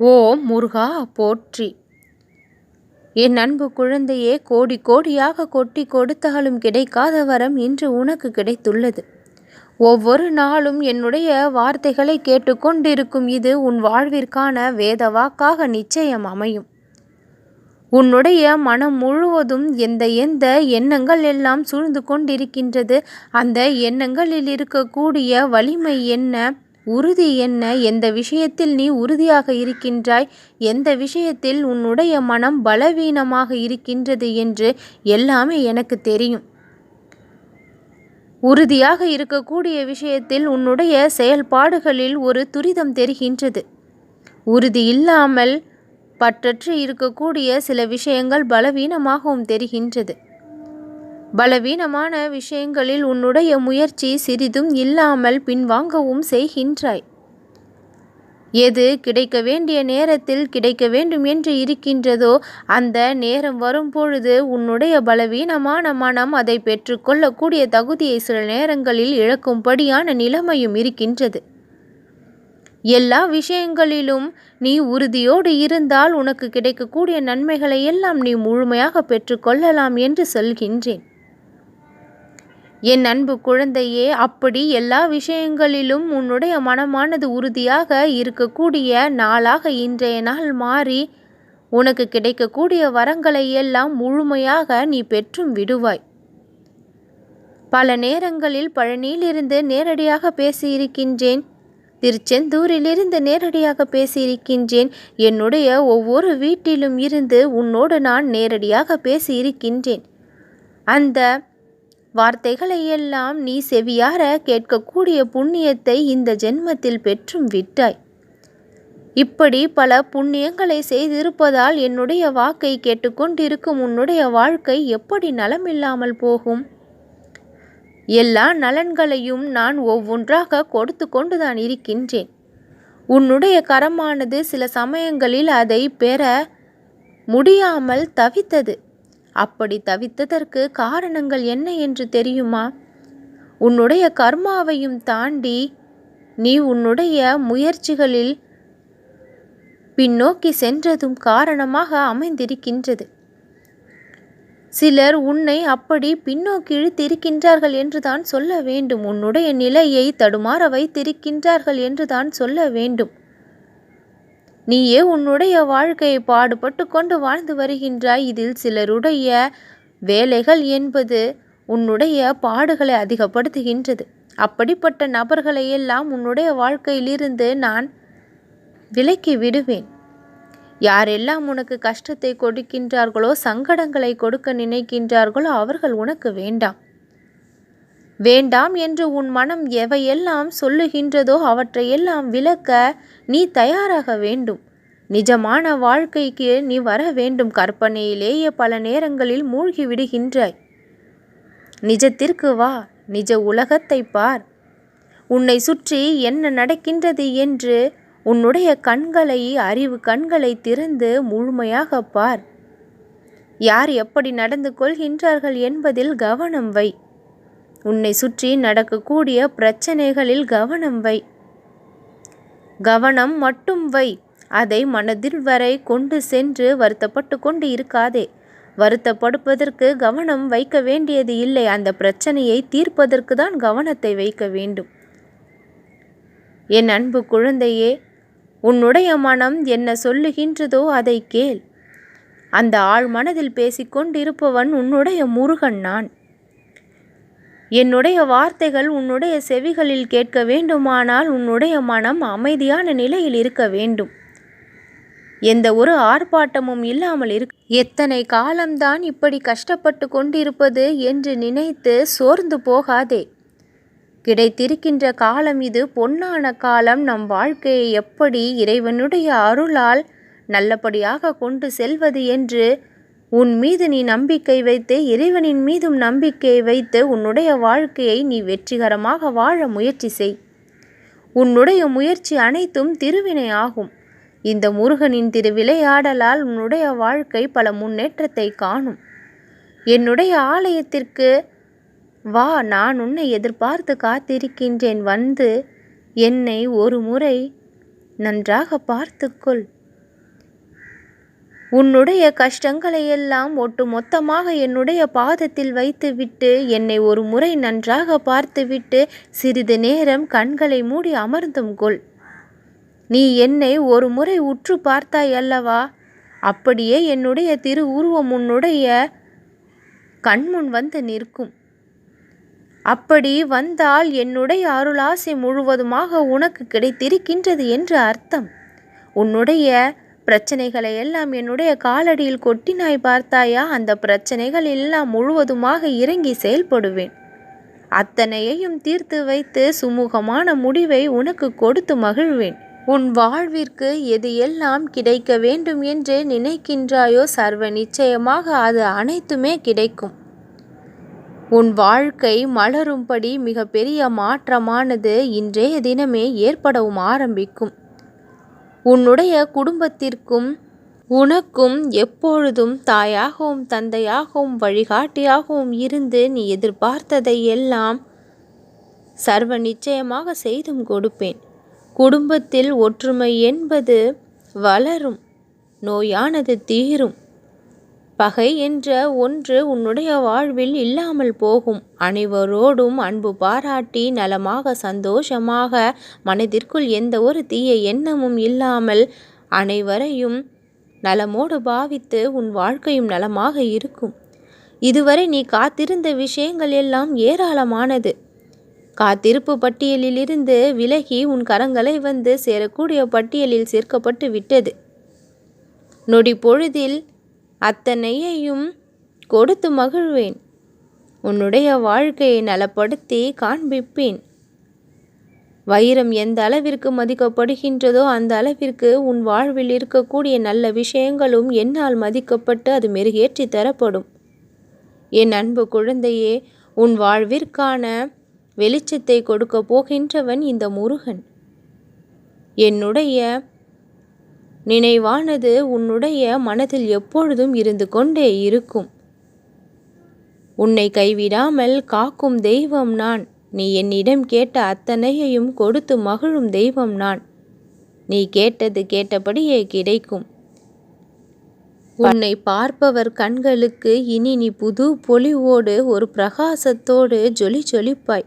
ஓம் முருகா போற்றி. என் அன்பு குழந்தையே கோடி கோடியாக கொட்டி கொடுத்தாலும் கிடைக்காத வரம் இன்று உனக்கு கிடைத்துள்ளது. ஒவ்வொரு நாளும் என்னுடைய வார்த்தைகளை கேட்டுக்கொண்டிருக்கும் இது உன் வாழ்விற்கான வேதவாக்காக நிச்சயம் அமையும். உன்னுடைய மனம் முழுவதும் எந்த எந்த எண்ணங்கள் எல்லாம் சூழ்ந்து கொண்டிருக்கின்றது அந்த எண்ணங்களில் இருக்கக்கூடிய வலிமை என்ன? உறுதி என்ன? எந்த விஷயத்தில் நீ உறுதியாக இருக்கின்றாய்? எந்த விஷயத்தில் உன்னுடைய மனம் பலவீனமாக இருக்கின்றது என்று எல்லாமே எனக்கு தெரியும். உறுதியாக இருக்கக்கூடிய விஷயத்தில் உன்னுடைய செயல்பாடுகளில் ஒரு துரிதம் தெரிகின்றது. உறுதி இல்லாமல் பற்றற்று இருக்கக்கூடிய சில விஷயங்கள் பலவீனமாகவும் தெரிகின்றது. பலவீனமான விஷயங்களில் உன்னுடைய முயற்சி சிறிதும் இல்லாமல் பின்வாங்கவும் செய்கின்றாய். எது கிடைக்க வேண்டிய நேரத்தில் கிடைக்க வேண்டும் என்று இருக்கின்றதோ அந்த நேரம் வரும்பொழுது உன்னுடைய பலவீனமான மனம் அதை பெற்றுக்கொள்ளக்கூடிய தகுதியை சில நேரங்களில் இழக்கும்படியான நிலைமையும் இருக்கின்றது. எல்லா விஷயங்களிலும் நீ உறுதியோடு இருந்தால் உனக்கு கிடைக்கக்கூடிய நன்மைகளை எல்லாம் நீ முழுமையாக பெற்றுக்கொள்ளலாம் என்று சொல்கின்றேன். என் அன்பு குழந்தையே அப்படி எல்லா விஷயங்களிலும் உன்னுடைய மனமானது உறுதியாக இருக்கக்கூடிய நாளாக இன்றைய நாள் மாறி உனக்கு கிடைக்கக்கூடிய வரங்களை எல்லாம் முழுமையாக நீ பெற்றும் விடுவாய். பல நேரங்களில் பழனியிலிருந்து நேரடியாக பேசியிருக்கின்றேன். திருச்செந்தூரிலிருந்து நேரடியாக பேசியிருக்கின்றேன். என்னுடைய ஒவ்வொரு வீட்டிலும் இருந்து உன்னோடு நான் நேரடியாக பேசியிருக்கின்றேன். அந்த வார்த்தைகளை எல்லாம் நீ செவியார கேட்கக்கூடிய புண்ணியத்தை இந்த ஜென்மத்தில் பெற்றும் விட்டாய். இப்படி பல புண்ணியங்களை செய்திருப்பதால் என்னுடைய வாக்கை கேட்டுக்கொண்டிருக்கும் உன்னுடைய வாழ்க்கை எப்படி நலமில்லாமல் போகும்? எல்லா நலன்களையும் நான் ஒவ்வொன்றாக கொடுத்து கொண்டுதான் இருக்கின்றேன். உன்னுடைய கரமானது சில சமயங்களில் அதை பெற முடியாமல் தவித்தது. அப்படி தவித்ததற்கு காரணங்கள் என்ன என்று தெரியுமா? உன்னுடைய கர்மாவையும் தாண்டி நீ உன்னுடைய முயற்சிகளில் பின்னோக்கி சென்றதும் காரணமாக அமைந்திருக்கின்றது. சிலர் உன்னை அப்படி பின்னோக்கி இழுத்திருக்கின்றார்கள் என்றுதான் சொல்ல வேண்டும். உன்னுடைய நிலையை தடுமாற வைத்திருக்கின்றார்கள் என்றுதான் சொல்ல வேண்டும். நீயே உன்னுடைய வாழ்க்கையை பாடுபட்டு கொண்டு வாழ்ந்து வருகின்றாய். இதில் சிலருடைய வேலைகள் என்பது உன்னுடைய பாடுகளை அதிகப்படுத்துகின்றது. அப்படிப்பட்ட நபர்களை எல்லாம் உன்னுடைய வாழ்க்கையிலிருந்து நான் விலக்கி விடுவேன். யாரெல்லாம் உனக்கு கஷ்டத்தை கொடுக்கின்றார்களோ சங்கடங்களை கொடுக்க நினைக்கின்றார்களோ அவர்கள் உனக்கு வேண்டாம். வேண்டாம் என்று உன் மனம் எவையெல்லாம் சொல்லுகின்றதோ அவற்றையெல்லாம் விளக்க நீ தயாராக வேண்டும். நிஜமான வாழ்க்கைக்கு நீ வர வேண்டும். கற்பனையிலேயே பல நேரங்களில் மூழ்கி விடுகின்றாய் நிஜத்திற்கு வா. நிஜ உலகத்தை பார். உன்னை சுற்றி என்ன நடக்கின்றது என்று உன்னுடைய கண்களை அறிவு கண்களை திறந்து முழுமையாக பார். யார் எப்படி நடந்து கொள்கின்றார்கள் என்பதில் கவனம் வை. உன்னை சுற்றி நடக்கக்கூடிய பிரச்சனைகளில் கவனம் வை. கவனம் மட்டும் வை. அதை மனதில் வரை கொண்டு சென்று வருத்தப்பட்டு கொண்டு இருக்காதே. வருத்தப்படுப்பதற்கு கவனம் வைக்க வேண்டியது இல்லை. அந்த பிரச்சனையை தீர்ப்பதற்கு தான் கவனத்தை வைக்க வேண்டும். என் அன்பு குழந்தையே உன்னுடைய மனம் என்ன சொல்லுகின்றதோ அதை கேள். அந்த ஆள் மனதில் பேசிக்கொண்டிருப்பவன் உன்னுடைய முருகன் நான். என்னுடைய வார்த்தைகள் உன்னுடைய செவிகளில் கேட்க வேண்டுமானால் உன்னுடைய மனம் அமைதியான நிலையில் இருக்க வேண்டும். எந்த ஒரு ஆர்ப்பாட்டமும் இல்லாமல் இருக்க எத்தனை காலம்தான் இப்படி கஷ்டப்பட்டு கொண்டிருப்பது என்று நினைத்து சோர்ந்து போகாதே. கிடைத்திருக்கின்ற காலம் இது. பொன்னான காலம். நம் வாழ்க்கையை எப்படி இறைவனுடைய அருளால் நல்லபடியாக கொண்டு செல்வது என்று உன் மீது நீ நம்பிக்கை வைத்து இறைவனின் மீதும் நம்பிக்கை வைத்து உன்னுடைய வாழ்க்கையை நீ வெற்றிகரமாக வாழ முயற்சி செய். உன்னுடைய முயற்சி அனைத்தும் திருவினை ஆகும். இந்த முருகனின் திருவிளையாடலால் உன்னுடைய வாழ்க்கை பல முன்னேற்றத்தை காணும். என்னுடைய ஆலயத்திற்கு வா நான் உன்னை எதிர்பார்த்து காத்திருக்கின்றேன். வந்து என்னை ஒரு முறை நன்றாக பார்த்துக்கொள். உன்னுடைய கஷ்டங்களையெல்லாம் ஒட்டு மொத்தமாக என்னுடைய பாதத்தில் வைத்துவிட்டு என்னை ஒரு முறை நன்றாக பார்த்துவிட்டு சிறிது நேரம் கண்களை மூடி அமர்ந்தும் கொள். நீ என்னை ஒரு முறை உற்று பார்த்தாய் அல்லவா? அப்படியே என்னுடைய திரு உருவம் உன்னுடைய கண்முன் வந்து நிற்கும். அப்படி வந்தால் என்னுடைய அருளாசை முழுவதுமாக உனக்கு கிடைத்திருக்கின்றது என்று அர்த்தம். உன்னுடைய பிரச்சனைகளை எல்லாம் என்னுடைய காலடியில் கொட்டினாய் பார்த்தாயா? அந்த பிரச்சனைகள் எல்லாம் முழுவதுமாக இறங்கி செயல்படுவேன். அத்தனையையும் தீர்த்து வைத்து சுமூகமான முடிவை உனக்கு கொடுத்து மகிழ்வேன். உன் வாழ்விற்கு எது எல்லாம் கிடைக்க வேண்டும் என்று நினைக்கின்றாயோ சர்வ நிச்சயமாக அது அனைத்துமே கிடைக்கும். உன் வாழ்க்கை மலரும்படி மிகப்பெரிய மாற்றமானது இன்றைய தினமே ஏற்படவும் ஆரம்பிக்கும். உன்னுடைய குடும்பத்திற்கும் உனக்கும் எப்பொழுதும் தாயாகவும் தந்தையாகவும் வழிகாட்டியாகவும் இருந்து நீ எதிர்பார்த்ததை எல்லாம் சர்வ நிச்சயமாக செய்தும் கொடுப்பேன். குடும்பத்தில் ஒற்றுமை என்பது வளரும் நோயானது தீரும். பகை என்ற ஒன்று உன்னுடைய வாழ்வில் இல்லாமல் போகும். அனைவரோடும் அன்பு பாராட்டி நலமாக சந்தோஷமாக மனதிற்குள் எந்த ஒரு தீய எண்ணமும் இல்லாமல் அனைவரையும் நலமோடு பாவித்து உன் வாழ்க்கையும் நலமாக இருக்கும். இதுவரை நீ காத்திருந்த விஷயங்கள் எல்லாம் ஏராளமானது. காத்திருப்பு பட்டியலிலிருந்து விலகி உன் கரங்களை வந்து சேரக்கூடிய பட்டியலில் சேர்க்கப்பட்டு விட்டது. நொடி பொழுதில் அத்தனையையும் கொடுத்து மகிழ்வேன். உன்னுடைய வாழ்க்கையை நலப்படுத்தி காண்பிப்பேன். வைரம் எந்த அளவிற்கு மதிக்கப்படுகின்றதோ அந்த அளவிற்கு உன் வாழ்வில் இருக்கக்கூடிய நல்ல விஷயங்களும் என்னால் மதிக்கப்பட்டு அது மெருகேற்றி தரப்படும். என் அன்பு குழந்தையே உன் வாழ்விற்கான வெளிச்சத்தை கொடுக்க போகின்றவன் இந்த முருகன். என்னுடைய நினைவானது உன்னுடைய மனதில் எப்பொழுதும் இருந்து கொண்டே இருக்கும். உன்னை கைவிடாமல் காக்கும் தெய்வம் நான். நீ என்னிடம் கேட்ட அத்தனையையும் கொடுத்து மகிழும் தெய்வம் நான். நீ கேட்டது கேட்டபடியே கிடைக்கும். உன்னை பார்ப்பவர் கண்களுக்கு இனி நீ புது பொலிவோடு ஒரு பிரகாசத்தோடு ஜொலி ஜொலிப்பாய்.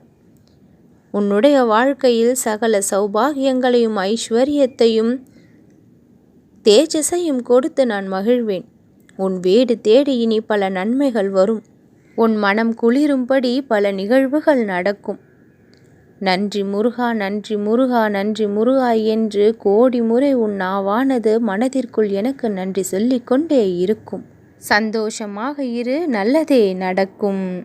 உன்னுடைய வாழ்க்கையில் சகல சௌபாகியங்களையும் ஐஸ்வர்யத்தையும் தேஜஸையும் கொடுத்து நான் மகிழ்வேன். உன் வீடு தேடி இனி பல நன்மைகள் வரும். உன் மனம் குளிரும்படி பல நிகழ்வுகள் நடக்கும். நன்றி முருகா நன்றி முருகா நன்றி முருகா என்று கோடி முறை உன் நாவானது மனதிற்குள் எனக்கு நன்றி சொல்லிக்கொண்டே இருக்கும். சந்தோஷமாக இரு நல்லதே நடக்கும்.